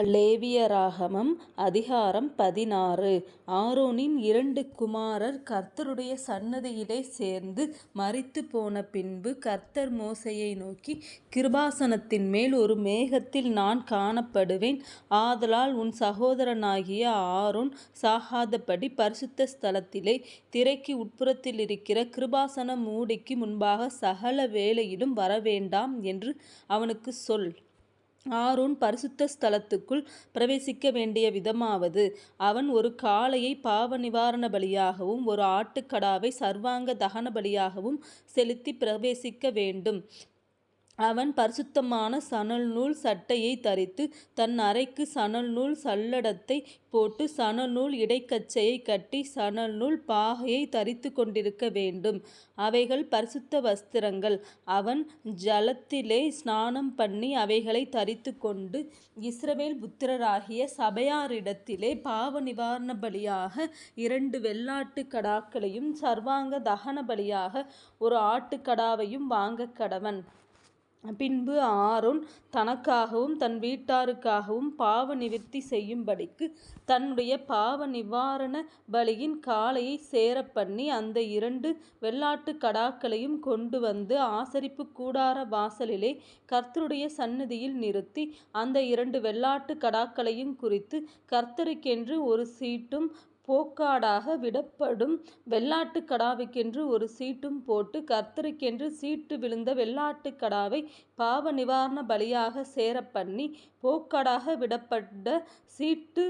லேவியராகமம் அதிகாரம் பதினாறு ஆரோனின் இரண்டு குமாரர் கர்த்தருடைய சந்நிதியிலே சேர்ந்து மரித்துப் போன பின்பு கர்த்தர் மோசையை நோக்கி கிருபாசனத்தின் மேல் ஒரு மேகத்தில் நான் காணப்படுவேன். ஆதலால் உன் சகோதரனாகிய ஆரோன் சாகாதபடி பரிசுத்த ஸ்தலத்திலே திரைக்கு உட்புறத்தில் இருக்கிற கிருபாசன மூடிக்கு முன்பாக சகல வேளையிலும் வரவேண்டாம் என்று அவனுக்குச் சொல். ஆரோன் பரிசுத்த ஸ்தலத்துக்குள் பிரவேசிக்க வேண்டிய விதமாவது அவன் ஒரு காளையை பாவ நிவாரண பலியாகவும் ஒரு ஆட்டுக்கடாவை சர்வாங்க தகன பலியாகவும் செலுத்தி பிரவேசிக்க வேண்டும். அவன் பரிசுத்தமான சணல்நூல் சட்டையை தரித்து தன் அறைக்குச் சணல்நூல் சல்லடத்தை போட்டு சணல்நூல் இடைக்கச்சையைக் கட்டி சணல்நூல் தரித்து தரித்துக்கொண்டிருக்க வேண்டும். அவைகள் பரிசுத்த வஸ்திரங்கள். அவன் ஜலத்திலே ஸ்நானம் பண்ணி அவைகளை தரித்து தரித்துக்கொண்டு இஸ்ரவேல் புத்திரராகிய சபையாரிடத்திலே பாவ நிவாரண பலியாக இரண்டு வெள்ளாட்டு கடாக்களையும் சர்வாங்க தகனபலியாக ஒரு ஆட்டுக்கடாவையும் வாங்கக்கடவன். பின்பு ஆரோன் தனக்காகவும் தன் வீட்டாருக்காகவும் பாவ பாவநிவிர்த்தி செய்யும்படிக்கு தன்னுடைய பாவ நிவாரண பலியின் காளையை சேரப்பண்ணி அந்த இரண்டு வெள்ளாட்டு கடாக்களையும் கொண்டு வந்து ஆசரிப்பு கூடார வாசலிலே கர்த்தருடைய சந்நிதியில் நிறுத்தி அந்த இரண்டு வெள்ளாட்டு கடாக்களையும் குறித்து கர்த்தருக்கென்று ஒரு சீட்டும் போக்காடாக விடப்படும் வெள்ளாட்டுக் கடாவுக்கென்று ஒரு சீட்டும் போட்டு கர்த்தருக்கென்று சீட்டு விழுந்த வெள்ளாட்டுக் பாவ நிவாரண பலியாகச் சேரப்பண்ணி போக்காடாக விடப்பட்ட சீட்டு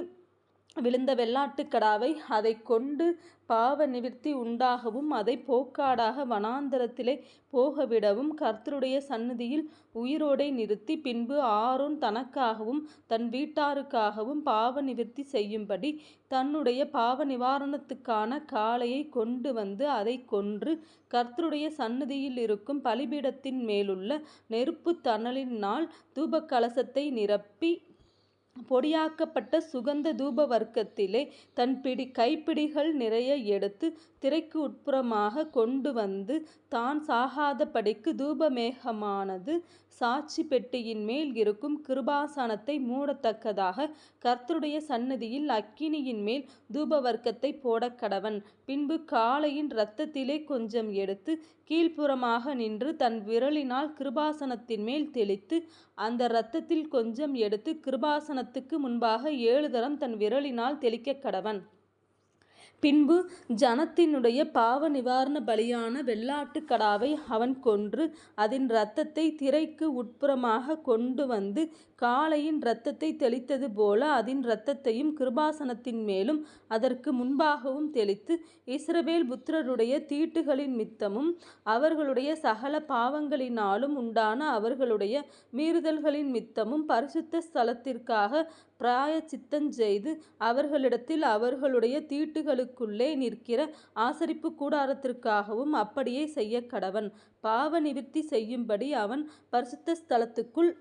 விழுந்த வெள்ளாட்டுக் கடாவை அதைக் கொண்டு பாவநிவிர்த்தி உண்டாகவும் அதை போக்காடாக வனாந்தரத்திலே போகவிடவும் கர்த்தருடைய சந்நிதியில் உயிரோடை நிறுத்தி பின்பு ஆரோன் தனக்காகவும் தன் வீட்டாருக்காகவும் பாவ பாவநிவிர்த்தி செய்யும்படி தன்னுடைய பாவ நிவாரணத்துக்கான காளையைக் கொண்டுவந்து அதைக் கொன்று கர்த்தருடைய சந்நிதியிலிருக்கும் பலிபீடத்தின் மேலுள்ள நெருப்புத் தணலினால் தூபகலசத்தை நிரப்பி பொடியாக்கப்பட்ட சுகந்த தூபவர்க்கத்திலே தன் பிடி கைப்பிடிகள் நிறைய எடுத்து திரைக்கு உட்புறமாக கொண்டு வந்து தான் சாகாதபடிக்கு தூபமேகமானது சாட்சி பெட்டியின் மேல் இருக்கும் கிருபாசனத்தை மூடத்தக்கதாக கர்த்தருடைய சந்நிதியில் அக்கினியின்மேல் தூபவர்க்கத்தைப் போடக்கடவன். பின்பு காளையின் இரத்தத்திலே கொஞ்சம் எடுத்து கீழ்ப்புறமாக நின்று தன் விரலினால் கிருபாசனத்தின்மேல் தெளித்து அந்த இரத்தத்தில் கொஞ்சம் எடுத்து கிருபாசன கிருபாசனத்துக்கு முன்பாக ஏழு தரம் தன் விரலினால் தெளிக்கக் கடவன். பின்பு ஜனத்தினுடைய பாவ நிவாரண பலியான வெள்ளாட்டு கடாவை அவன் கொன்று அதன் இரத்தத்தை திரைக்கு உட்புறமாக கொண்டு வந்து காளையின் இரத்தத்தை தெளித்தது போல அதன் இரத்தத்தையும் கிருபாசனத்தின்மேலும் அதற்கு முன்பாகவும் தெளித்து இஸ்ரவேல் புத்திரருடைய தீட்டுகளின் மித்தமும் அவர்களுடைய சகல பாவங்களினாலும் உண்டான அவர்களுடைய மீறுதல்களின் மித்தமும் பரிசுத்த ஸ்தலத்திற்காக பிராயச்சித்தஞ்செய்து அவர்களிடத்தில் அவர்களுடைய தீட்டுகளுக்குள்ளே நிற்கிற ஆசரிப்பு கூடாரத்திற்காகவும் அப்படியே செய்யக்கடவன். பாவநிவிர்த்தி செய்யும்படி அவன் பரிசுத்த ஸ்தலத்துக்குள்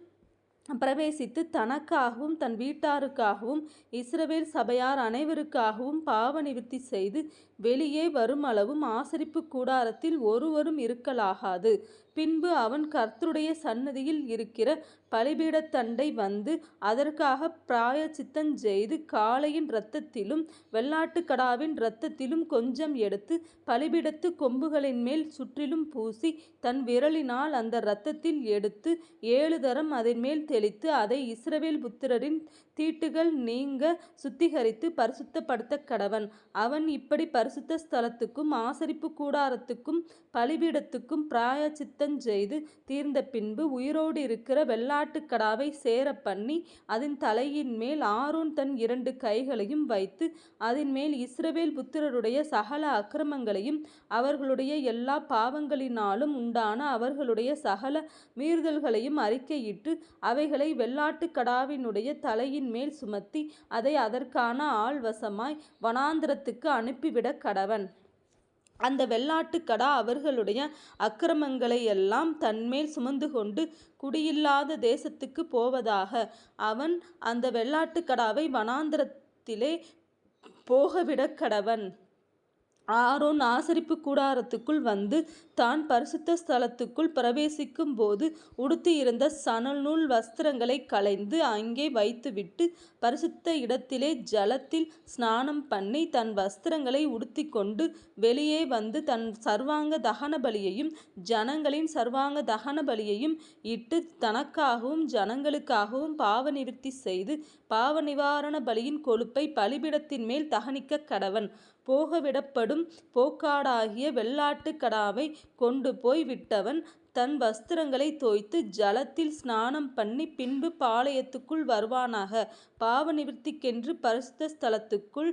பிரவேசித்து தனக்காகவும் தன் வீட்டாருக்காகவும் இஸ்ரவேல் சபையார் அனைவருக்காகவும் பாவ பாவநிவிர்த்தி செய்து வெளியே வருமளவும் ஆசரிப்பு கூடாரத்தில் ஒருவரும் இருக்கலாகாது. பின்பு அவன் கர்த்தருடைய சன்னதியில் இருக்கிற பலிபீடத்தண்டை வந்து அதற்காகப் பிராயச்சித்தஞ்செய்து காளையின் இரத்தத்திலும் வெள்ளாட்டுக்கடாவின் இரத்தத்திலும் கொஞ்சம் எடுத்துப் பலிபீடத்துக் கொம்புகளின்மேல் சுற்றிலும் பூசி தன் விரலினால் அந்த இரத்தத்தில் எடுத்து ஏழு தரம் அதின்மேல் தெளித்து அதை இஸ்ரவேல் புத்திரரின் தீட்டுகள் நீங்க சுத்திகரித்து பரிசுத்தப்படுத்த கடவன். அவன் இப்படி பரிசுத்த ஸ்தலத்துக்கும் ஆசரிப்பு கூடாரத்துக்கும் பலிபீடத்துக்கும் சுத்தஞ்செய்து தீர்ந்த பின்பு உயிரோடு இருக்கிற வெள்ளாட்டுக்கடாவை சேர பண்ணி அதன் தலையின் தலையின்மேல் ஆரோன் தன் இரண்டு கைகளையும் வைத்து அதின்மேல் இஸ்ரவேல் புத்திரருடைய சகல அக்கிரமங்களையும் அவர்களுடைய எல்லா பாவங்களினாலும் உண்டான அவர்களுடைய சகல மீறுதல்களையும் அறிக்கையிட்டு அவைகளை வெள்ளாட்டுக்கடாவினுடைய தலையின் தலையின்மேல் சுமத்தி அதை அதற்கான ஆள்வசமாய் வனாந்திரத்துக்கு அனுப்பிவிடக் கடவன். அந்த வெள்ளாட்டுக்கடா அவர்களுடைய அக்கிரமங்களை எல்லாம் தன்மேல் சுமந்து கொண்டு குடியில்லாத தேசத்துக்குப் போவதாக. அவன் அந்த வெள்ளாட்டுக்கடாவை வனாந்திரத்திலே போகவிடக்கடவன். ஆரோன் ஆசரிப்பு கூடாரத்துக்குள் வந்து தான் பரிசுத்த ஸ்தலத்துக்குள் பிரவேசிக்கும் போது உடுத்தியிருந்த சணல்நூல் வஸ்திரங்களை களைந்து அங்கே வைத்துவிட்டு பரிசுத்த இடத்திலே ஜலத்தில் ஸ்நானம் பண்ணி தன் வஸ்திரங்களை உடுத்தி கொண்டு வெளியே வந்து தன் சர்வாங்க தகன பலியையும் ஜனங்களின் சர்வாங்க தகன பலியையும் இட்டு தனக்காகவும் ஜனங்களுக்காகவும் பாவ நிவர்த்தி செய்து பாவ நிவாரண பலியின் கொழுப்பை பலிபீடத்தின் மேல் தகனிக்க கடவன். போகவிடப்படும் போக்காடாகிய வெள்ளாட்டுக் கடாவை கொண்டு போய் விட்டவன் தன் வஸ்திரங்களை தோய்த்து ஜலத்தில் ஸ்நானம் பண்ணி பின்பு பாளையத்துக்குள் வருவானாக. பாவ நிவிர்த்திக்கென்று பரிசுத்த ஸ்தலத்துக்குள்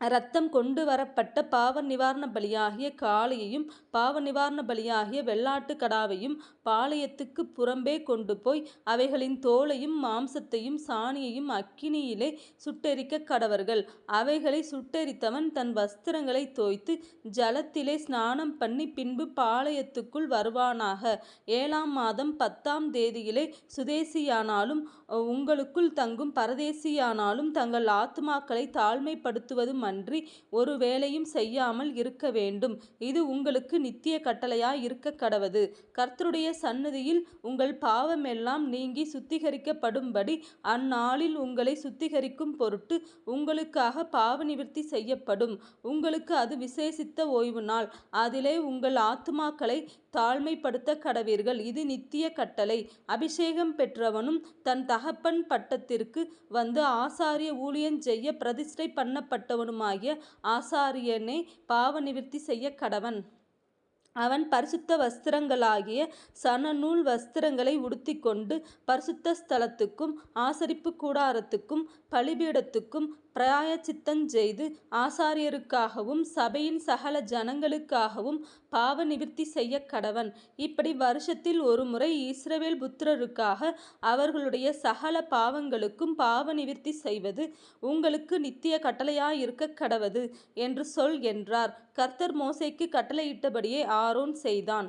இரத்தம் கொண்டு வரப்பட்ட பாவ நிவாரண பலியாகிய காளையையும் பாவ நிவாரண பலியாகிய வெள்ளாட்டு கடாவையும் பாளையத்துக்குப் புறம்பே கொண்டு போய் அவைகளின் தோலையும் மாம்சத்தையும் சாணியையும் அக்கினியிலே சுட்டெரிக்கக் கடவர்கள். அவைகளை சுட்டெரித்தவன் தன் வஸ்திரங்களை தோய்த்து ஜலத்திலே ஸ்நானம் பண்ணி பின்பு பாளையத்துக்குள் வருவானாக. ஏழாம் மாதம் பத்தாம் தேதியிலே சுதேசியானாலும் உங்களுக்குள் தங்கும் பரதேசியானாலும் தங்கள் ஆத்மாக்களை தாழ்மைப்படுத்துவது அன்றி ஒரு வேலையும் செய்யாமல் இருக்க வேண்டும். இது உங்களுக்கு நித்திய கட்டளையாய் இருக்க கடவது. கர்த்தருடைய சந்நிதியில் உங்கள் பாவமெல்லாம் நீங்கி சுத்திகரிக்கப்படும்படி அந்நாளில் உங்களை சுத்திகரிக்கும் பொருட்டு உங்களுக்காக பாவ நிவர்த்தி செய்யப்படும். உங்களுக்கு அது விசேஷித்த ஓய்வு நாள். அதிலே உங்கள் ஆத்மாக்களை தாழ்மைப்படுத்த கடவீர்கள். இது நித்திய கட்டளை. அபிஷேகம் பெற்றவனும் தன் தகப்பன் பட்டத்திற்கு வந்து ஆசாரிய ஊழியன் செய்ய பிரதிஷ்டை பண்ணப்பட்டவனுமாகிய ஆசாரியனே பாவ நிவிர்த்தி செய்ய கடவன். அவன் பரிசுத்த வஸ்திரங்களாகிய சணநூல் வஸ்திரங்களை உடுத்திக்கொண்டு பரிசுத்த ஸ்தலத்துக்கும் ஆசரிப்பு கூடாரத்துக்கும் பலிபீடத்துக்கும் பிராயச்சித்தஞ் செய்து ஆசாரியருக்காகவும் சபையின் சகல ஜனங்களுக்காகவும் பாவ நிவிர்த்தி செய்ய கடவன். இப்படி வருஷத்தில் ஒருமுறை இஸ்ரவேல் புத்திரருக்காக அவர்களுடைய சகல பாவங்களுக்கும் பாவ நிவிர்த்தி செய்வது உங்களுக்கு நித்திய கட்டளையாயிருக்கக் கடவது என்று சொல் என்றார். கர்த்தர் மோசைக்கு கட்டளையிட்டபடியே ஆரோன் செய்தான்.